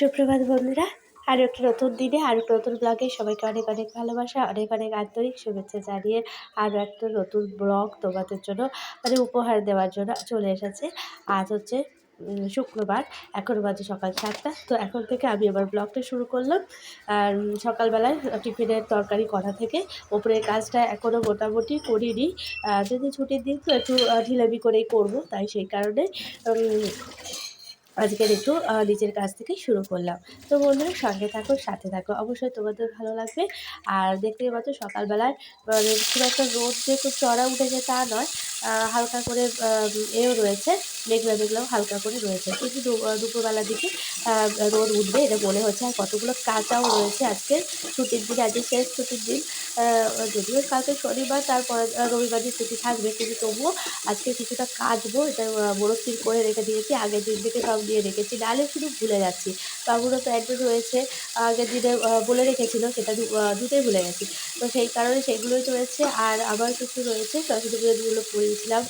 সুপ্রভাত বন্ধুরা, আরও একটা নতুন দিনে, আরও একটা নতুন ব্লগে সবাইকে অনেক অনেক ভালোবাসা, অনেক অনেক আন্তরিক শুভেচ্ছা জানিয়ে আরও একটা নতুন ব্লগ তোমাদের জন্য মানে উপহার দেওয়ার জন্য চলে এসেছে। আজ হচ্ছে শুক্রবার, এখন বাজে সকাল সাতটা, তো এখন থেকে আমি আবার ব্লগটা শুরু করলাম। আর সকালবেলায় টিফিনের তরকারি করা থেকে ওপরের কাজটা এখনও মোটামুটি করিনি। যদি ছুটির দিন তো একটু ঢিলামি করেই করব, তাই সেই কারণে আজকের একটু নিজের কাছ থেকে শুরু করলাম। তো বন্ধুরা, সঙ্গে থাকো, সাথে থাকো। অবশ্যই তোমাদের ভালো লাগবে। আর দেখতে পাচ্ছ, সকালবেলায় মানে খুব একটা রোদ যে খুব চড়া উঠেছে তা নয় হালকা করে এও রয়েছে, মেঘলা মেঘলাও হালকা করে রয়েছে। কিন্তু দুপুরবেলার দিকে রোদ উঠবে, এটা মনে হচ্ছে। আর কতগুলো কাঁচাও রয়েছে আজকে, ছুটির দিন, আজকে শেষ ছুটির দিন। যদিও কালকে শনিবার, তারপর রবিবার দিন ছুটি থাকবে কিন্তু তবুও আজকে কিছুটা কাচবো, এটা মনস্থির করে রেখে দিয়েছি। আগের দিন থেকে সব দিয়ে রেখেছি। নাহলে শুধু ভুলে যাচ্ছি। তো একদিন রয়েছে আগের দিনে বলে রেখেছিল সেটা দুটোই ভুলে গেছি। তো সেই কারণে সেগুলোই রয়েছে আর আবার কিছু রয়েছে, সরস্বতী পুজোর যেগুলো পড়িয়েছিলাম,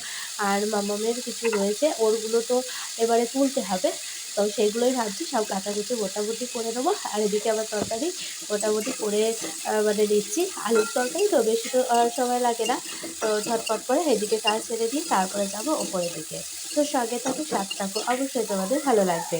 আর মামামের কিছু রয়েছে, ওরগুলো তো এবারে তুলতে হবে। তো সেইগুলোই ভাবছি, সব কাটাকুটি মোটামুটি করে নেব, আর এদিকে আবার তরকারি মোটামুটি করে মানে নিচ্ছি। আলুর তরকারি তো বেশি তো সময় লাগে না, তো ঝটপট করে এদিকে কাজ ছেড়ে দিয়ে তারপরে যাব ওপরের দিকে। তো সঙ্গে থাকো থাকো, অবশ্যই তোমাদের ভালো লাগবে।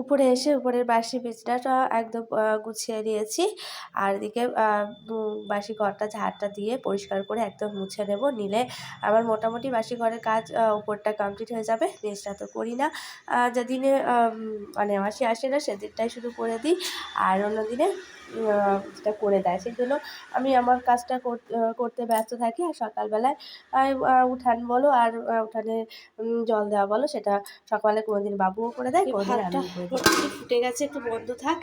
উপরে এসে উপরের বাসি বিছনাটা একদম গুছিয়ে নিয়েছি। আর এদিকে বাসি ঘরটা ঝাড়টা দিয়ে পরিষ্কার করে একদম মুছে নেব। নিলে আমার মোটামুটি বাসি ঘরের কাজ উপরটা কমপ্লিট হয়ে যাবে। নিচটা তো করি না। যেদিনে মানে মাসি আসে না, সেদিনটাই শুধু করে দিই। আর অন্য যেটা করে দেয়। সেই জন্য আমি আমার কাজটা কর- করতে ব্যস্ত থাকি আর সকালবেলায় উঠান বলো আর উঠানে জল দেওয়া বলো সেটা সকালে কোনোদিন বাবুও করে দেয় কোনোদিন আমি করে দিই। ফুটে গেছে একটু বন্ধ থাক।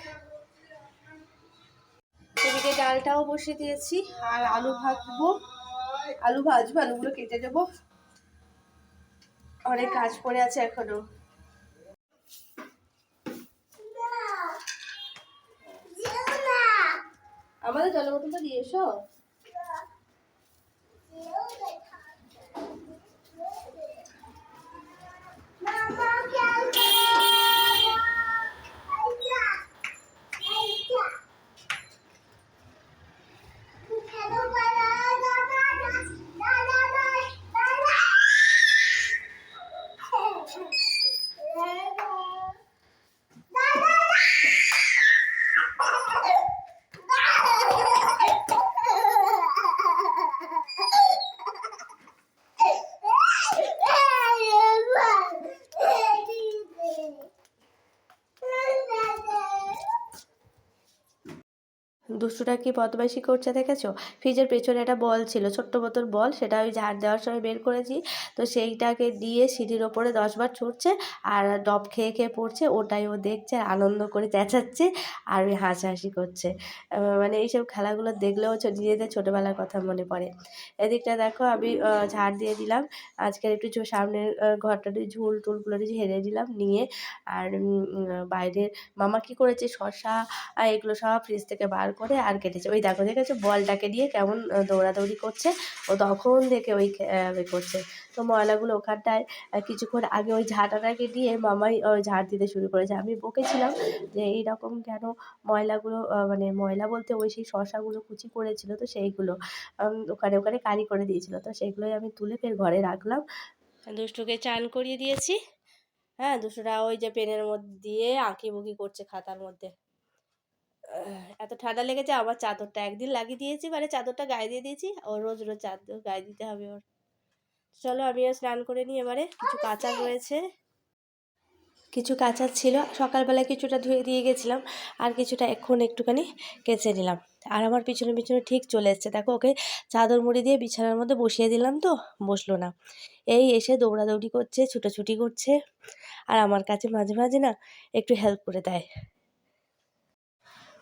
এদিকে ডালটাও বসিয়ে দিয়েছি আর আলু ভাজবো। আলু ভাজবো আলুগুলো কেটে দেবো অনেক কাজ পড়ে আছে এখনও। আমাদের জলের বোতলটা দিয়ে এসো। দুষ্টুটা কি বদমাইশি করছে দেখেছ? ফ্রিজের পেছনে একটা বল ছিল ছোট্ট মতন বল সেটা আমি ঝাড় দেওয়ার সময় বের করেছি। তো সেইটাকে দিয়ে সিঁড়ির ওপরে দশবার ছুটছে আর ডব খেয়ে খেয়ে পড়ছে ওটাই ও দেখছে আনন্দ করে চেঁচাচ্ছে আর ওই হাসাহাসি করছে। মানে এইসব খেলাগুলো দেখলেও নিজেদের ছোটোবেলার কথা মনে পড়ে। এদিকটা দেখো আমি ঝাড় দিয়ে দিলাম। আজকের একটু সামনের আহ, ঘরটাতে ঝুল টুলগুলো হেরে দিলাম নিয়ে। আর বাইরের মামা কি করেছে? শশা এগুলো সব ফ্রিজ থেকে বার করে আর কেটেছে। ওই দেখো, দেখেছ? বলটাকে দিয়ে কেমন দৌড়াদৌড়ি করছে। ও তখন দেখে ওই করছে। তো ময়লাগুলো ওখানটায় কিছুক্ষণ আগে ওই ঝাঁটাটাকে দিয়ে মামাই ওই ঝাড় দিতে শুরু করেছে। আমি বকেছিলাম যে এইরকম কেন ময়লাগুলো মানে ময়লা বলতে ওই সেই শশাগুলো কুচি করেছিল তো সেইগুলো ওখানে ওখানে কালি করে দিয়েছিল। তো সেইগুলোই আমি তুলে ফের ঘরে রাখলাম। দুষ্টুকে চান করিয়ে দিয়েছি। হ্যাঁ দুষ্টুরা ওই যে পেনের মধ্যে দিয়ে আঁকি বুকি করছে খাতার মধ্যে। এত ঠান্ডা লেগেছে আমার চাদরটা একদিন লাগিয়ে দিয়েছি মানে চাদরটা গায়ে দিয়ে দিয়েছি ওর রোজ রোজ চাদর গায়ে দিতে হবে ওর। চলো আমিও স্নান করে নিই এবারে কিছু কাঁচা রয়েছে। কিছু কাঁচা ছিল সকালবেলা কিছুটা ধুয়ে দিয়ে গেছিলাম আর কিছুটা এখন একটুখানি কেচে নিলাম। আর আমার পিছনে পিছনে ঠিক চলে এসছে দেখো ওকে চাদর মুড়ি দিয়ে বিছানার মধ্যে বসিয়ে দিলাম তো বসল না। এই এসে দৌড়াদৌড়ি করছে ছুটোছুটি করছে আর আমার কাছে মাঝে মাঝে না একটু হেল্প করে দেয়।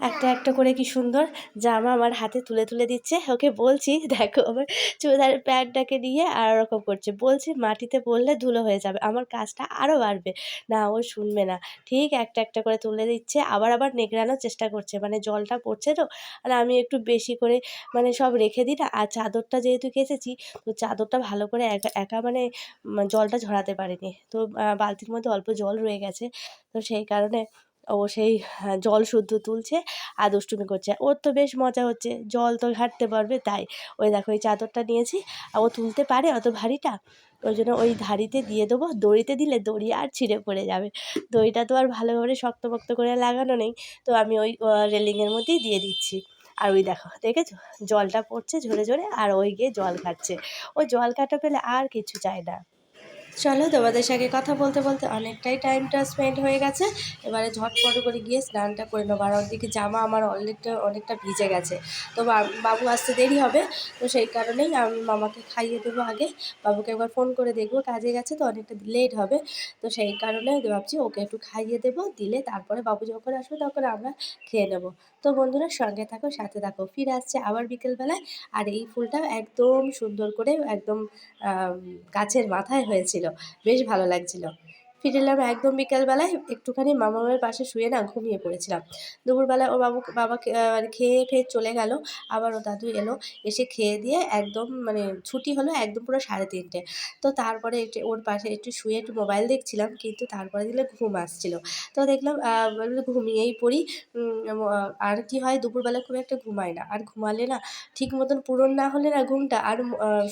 একটা একটা করে কি সুন্দর জামা আমার হাতে তুলে তুলে দিচ্ছে। ওকে বলছি, দেখো আমার চুড়িদারের প্যান্টটাকে নিয়ে আর ওরকম করছে। বলছি, মাটিতে পড়লে ধুলো হয়ে যাবে, আমার কাজটা আরও বাড়বে। না, ও শুনবে না। ঠিক একটা একটা করে তুলে দিচ্ছে, আবার আবার নেগড়ানোর চেষ্টা করছে। মানে জলটা পড়ছে তো, আর আমি একটু বেশি করে মানে সব রেখে দিই না। আর চাদরটা যেহেতু কেচেছি, তো চাদরটা ভালো করে একা একা মানে জলটা ঝরাতে পারিনি। তো বালতির মধ্যে অল্প জল রয়ে গেছে। তো সেই কারণে ও সেই হ্যাঁ, জল শুদ্ধ তুলছে আর দুষ্টুমি করছে। ওর তো বেশ মজা হচ্ছে জল তো ঘাটতে পারবে তাই। ওই দেখো এই চাদরটা নিয়েছি আর ও তুলতে পারে অত ভারীটা ওই জন্য ওই ধাড়িতে দিয়ে দেবো। দড়িতে দিলে দড়ি আর ছিঁড়ে পড়ে যাবে। দড়িটা তো আর ভালোভাবে শক্তপোক্ত করে লাগানো নেই তো আমি ওই রেলিংয়ের মধ্যেই দিয়ে দিচ্ছি। আর ওই দেখো দেখেছ? জলটা পড়ছে ঝরে ঝরে আর ওই গিয়ে জল খাচ্ছে। ওই জল কাটা পেলে আর কিছু চায় না। চলো তোমাদের সঙ্গে কথা বলতে বলতে অনেকটাই টাইমটা স্পেন্ড হয়ে গেছে। এবারে ঝটপট করে গিয়ে স্নানটা করে নেব। আর ওদিকে জামা আমার অনেকটা অনেকটা ভিজে গেছে। তো বাবু আসতে দেরি হবে, তো সেই কারণেই আমি মামাকে খাইয়ে দেবো আগে। বাবুকে একবার ফোন করে দেখব, কাজে গেছে তো অনেকটা লেট হবে। তো সেই কারণে ভাবছি ওকে একটু খাইয়ে দেবো, দিলে তারপরে বাবু যখন আসবে তখন আমরা খেয়ে নেব। তো বন্ধুরা সঙ্গে থাকো, সাথে থাকো। ফিরে আসছে আবার বিকেলবেলায়। আর এই ফুলটা একদম সুন্দর করে একদম গাছের মাথায় হয়েছিল। বেশ ভালো লাগছিল। ফিরে এলাম একদম বিকেলবেলায়। একটুখানি মামামের পাশে শুয়ে না ঘুমিয়ে পড়েছিলাম। দুপুরবেলা ওর বাবু, বাবাকে মানে খেয়ে ফেয়ে চলে গেল। আবার ও দাদু এলো, এসে খেয়ে দিয়ে একদম মানে ছুটি হলো একদম পুরো সাড়ে তিনটে। তো তারপরে ওর পাশে একটু শুয়ে একটু মোবাইল দেখছিলাম, কিন্তু তারপরে দিলে ঘুম আসছিল। তো দেখলাম ঘুমিয়েই পড়ি। আর কি হয়, দুপুরবেলা খুব একটা ঘুমাই না। আর ঘুমালে না ঠিক মতন পূরণ না হলে না ঘুমটা আর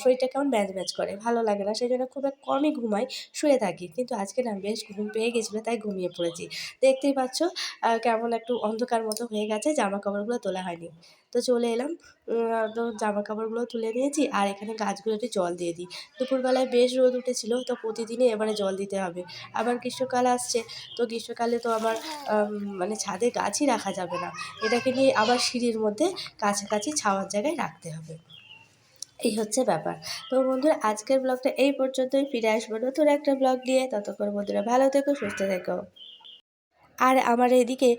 শরীরটা কেমন ম্যাচ ম্যাচ করে। ভালো লাগে না, সেই জন্য খুব এক কমই ঘুমাই, শুয়ে থাকি। কিন্তু আজকে না বেশ ঘুম পেয়ে গেছিল, তাই ঘুমিয়ে পড়েছি। দেখতেই পাচ্ছ কেমন একটু অন্ধকার মতো হয়ে গেছে জামা কাপড়গুলো তোলা হয়নি। তো চলে এলাম তো জামা কাপড়গুলো তুলে নিয়েছি, আর এখানে গাছগুলোতে জল দিয়ে দিই। দুপুরবেলায় বেশ রোদ উঠেছিল, তো প্রতিদিনই এবারে জল দিতে হবে। আবার গ্রীষ্মকাল আসছে, তো গ্রীষ্মকালে তো আমার মানে ছাদে গাছই রাখা যাবে না। এটাকে নিয়ে আবার সিঁড়ির মধ্যে কাছাকাছি ছাওয়ার জায়গায় রাখতে হবে। এই হচ্ছে ব্যাপার। তো বন্ধুরা, আজকের ব্লগটা এই পর্যন্তই। ফিরে আসব নতুন একটা ব্লগ নিয়ে। ততক্ষণ বন্ধুরা ভালো থেকো, সুস্থ থেকো। আর আমার এদিকে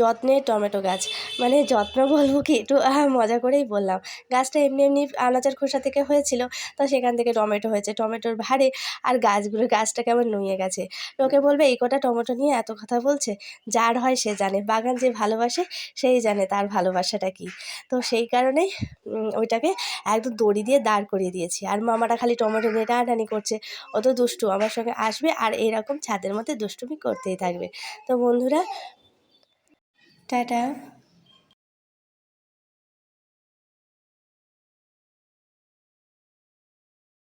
যত্নে টমেটো গাছ। মানে যত্ন বলব কি? একটু মজা করেই বললাম। গাছটা এমনি এমনি আনাচার খোসা থেকে হয়েছিল তো সেখান থেকে টমেটো হয়েছে। টমেটোর ভারে আর গাছগুলো গাছটা কেমন নুয়ে গেছে। লোকে বলবে এই কটা টমেটো নিয়ে এত কথা বলছে? যার হয় সে জানে। বাগান যে ভালোবাসে সেই জানে তার ভালোবাসাটা কী। তো সেই কারণেই উম, ওইটাকে একদম দড়ি দিয়ে দাঁড় করিয়ে দিয়েছি। আর মামারা খালি টমেটো নিয়ে টানাটানি করছে। অত দুষ্টু আমার সঙ্গে আসবে আর এরকম ছাদের মধ্যে দুষ্টুমি করতেই থাকবে। তো বন্ধুরা। টাটা।